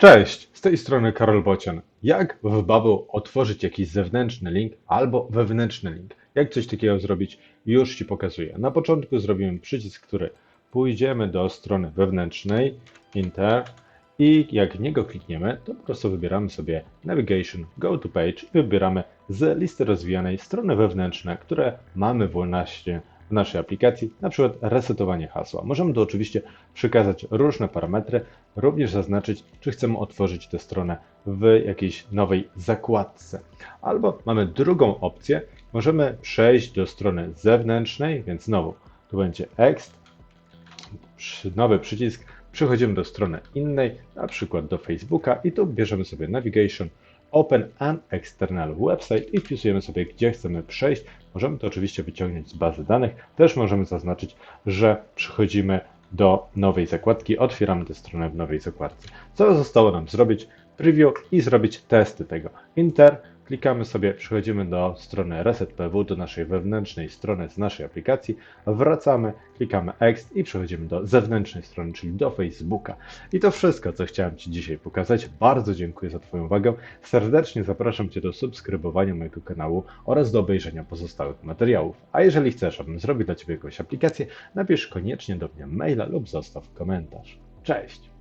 Cześć, z tej strony Karol Bocian. Jak w Bubble otworzyć jakiś zewnętrzny link albo wewnętrzny link? Jak coś takiego zrobić? Już Ci pokazuję. Na początku zrobimy przycisk, który pójdziemy do strony wewnętrznej, Enter i jak w niego klikniemy, to po prostu wybieramy sobie Navigation, Go to Page i wybieramy z listy rozwijanej strony wewnętrzne, które mamy właśnie w naszej aplikacji, na przykład resetowanie hasła. Możemy tu oczywiście przykazać różne parametry, również zaznaczyć, czy chcemy otworzyć tę stronę w jakiejś nowej zakładce. Albo mamy drugą opcję, możemy przejść do strony zewnętrznej, więc znowu tu będzie Ext, nowy przycisk, przechodzimy do strony innej, na przykład do Facebooka i tu bierzemy sobie Navigation, Open an External Website i wpisujemy sobie, gdzie chcemy przejść. Możemy to oczywiście wyciągnąć z bazy danych. Też możemy zaznaczyć, że przechodzimy do nowej zakładki, otwieramy tę stronę w nowej zakładce. Co zostało nam zrobić? Preview i zrobić testy tego. Enter, klikamy sobie, przechodzimy do strony reset.pw, do naszej wewnętrznej strony z naszej aplikacji, wracamy, klikamy Ext i przechodzimy do zewnętrznej strony, czyli do Facebooka. I to wszystko, co chciałem Ci dzisiaj pokazać. Bardzo dziękuję za Twoją uwagę. Serdecznie zapraszam Cię do subskrybowania mojego kanału oraz do obejrzenia pozostałych materiałów. A jeżeli chcesz, abym zrobił dla Ciebie jakąś aplikację, napisz koniecznie do mnie maila lub zostaw komentarz. Cześć!